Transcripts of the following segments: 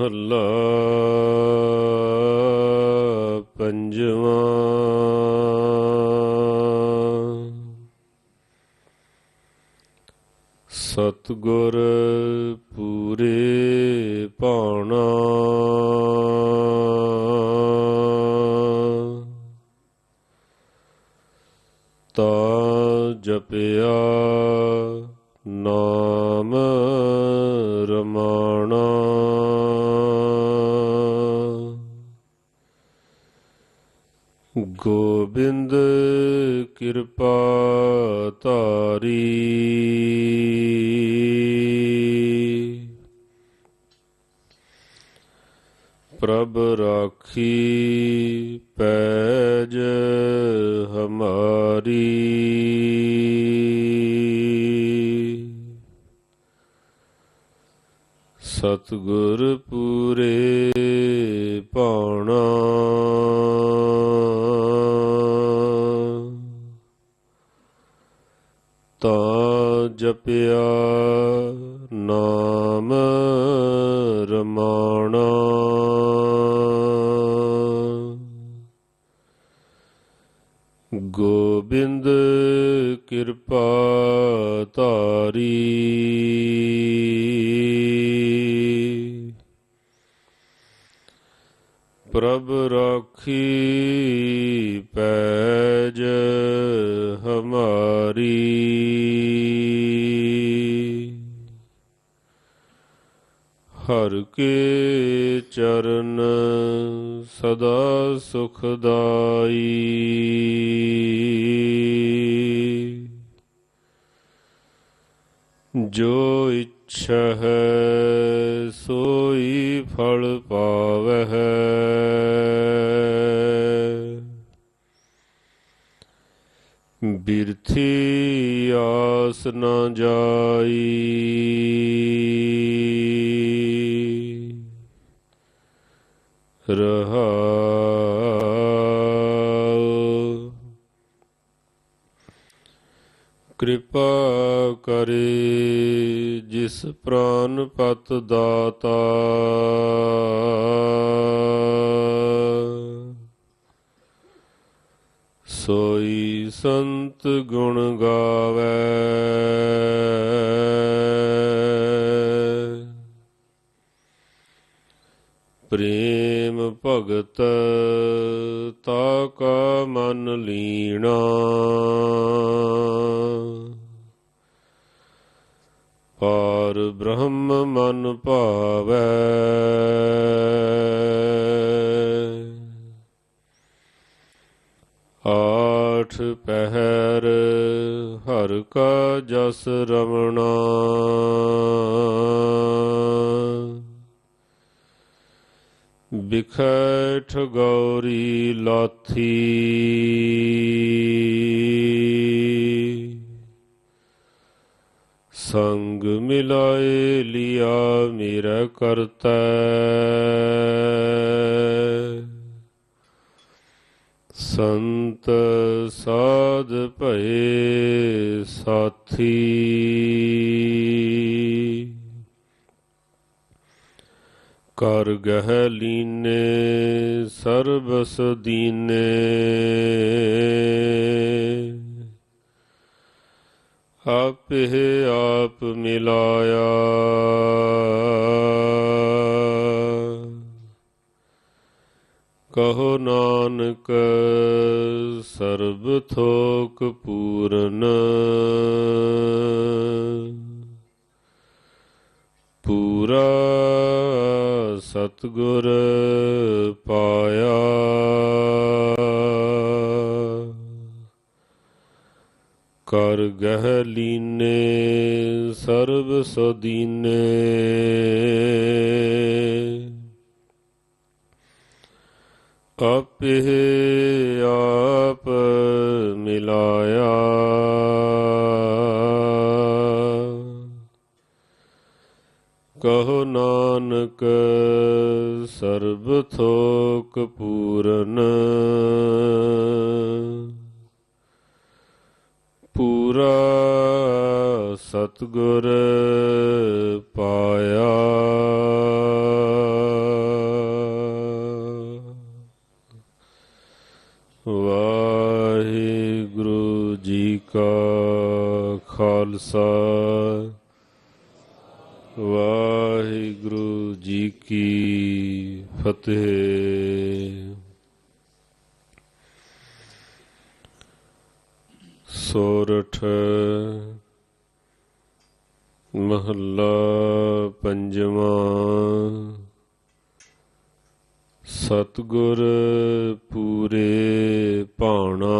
ਮਹੱਲਾ ਪੰਜਵਾਂ। ਸਤਗੁਰ ਪੂਰੇ ਪਾਣਾ ਤਾ ਜਪਿਆ ਨਾ ਗੋਬਿੰਦ ਕਿਰਪਾ ਧਾਰੀ। ਪ੍ਰਭ ਰਾਖੀ ਪੈਜ ਹਮਾਰੀ। ਸਤਗੁਰ ਪੂਰੇ ਪਾਉਣਾ ਤਾਂ ਜਪਿਆ ਨਾਮ ਰਮਾਣਾ। ਗੋਬਿੰਦ ਕਿਰਪਾ ਧਾਰੀ। ਪ੍ਰਭ ਰਾਖੀ ਪੈਜ ਹਮਾਰੀ। ਹਰ ਕੇ ਚਰਨ ਸਦਾ ਸੁਖਦਾਈ। ਜੋ ਇੱਛਾ ਸੋਈ ਫਲ ਪਾਵਹਿ। ਬਿਰਥੀ ਆਸ ਨ ਜਾਈ। ਰਹਾ ਕਿਰਪਾ ਕਰੇ ਜਿਸ ਪ੍ਰਾਨ ਪਤ ਦਾਤਾ। ਸੋਈ ਸੰਤ ਗੁਣ ਗਾਵੇ। ਪ੍ਰੇਮ ਭਗਤ ਤਾ ਕਾ ਮਨ ਲੀਣਾ। ਪਾਰ ਬ੍ਰਹਮ ਮਨ ਭਾਵੈ। ਆਠ ਪਹਿਰ ਹਰ ਕਾ ਜਸ ਰਮ ਬਿਖੈਠ ਗੌਰੀ ਲਾਥੀ ਸੰਗ ਮਿਲਾਏ ਲਿਆ ਮੇਰਾ ਕਰਤਾ ਸੰਤ ਸਾਧ ਭਏ ਸਾਥੀ ਕਰ ਗਹਿ ਲੀਨੇ ਸਰਬਸ ਦੀਨੇ। ਆਪੇ ਆਪ ਮਿਲਾਇਆ। ਕਹੋ ਨਾਨਕ ਸਰਬ ਥੋਕ ਪੂਰਨ। ਪੂਰਾ ਸਤਗੁਰ ਪਾਇਆ। ਕਰ ਗਹਿ ਲੀਨੇ ਸਰਬ ਸਦੀਨੇ। ਆਪੇ ਆਪ ਮਿਲਾਇਆ। ਕਹੋ ਨਾ ਨਾਨਕ ਸਰਬ ਥੋਕ ਪੂਰਨ। ਪੂਰਾ ਸਤਗੁਰ ਪਾਇਆ। ਵਾਹਿਗੁਰੂ ਜੀ ਕਾ ਖਾਲਸਾ। ਫਤਿਹ ਸੋਰਠ ਮਹੱਲਾ ਪੰਜਵਾਂ ਸਤਗੁਰ ਪੂਰੇ ਭਾਣਾ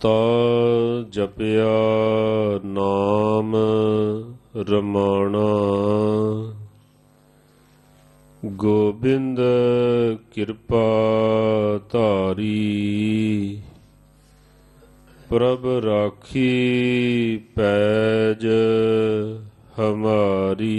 ਤਾ ਜਪਿਆ ਨਾਮ ਰਮਾਣਾ ਗੋਬਿੰਦ ਕਿਰਪਾ ਧਾਰੀ। ਪ੍ਰਭ ਰਾਖੀ ਪੈਜ ਹਮਾਰੀ।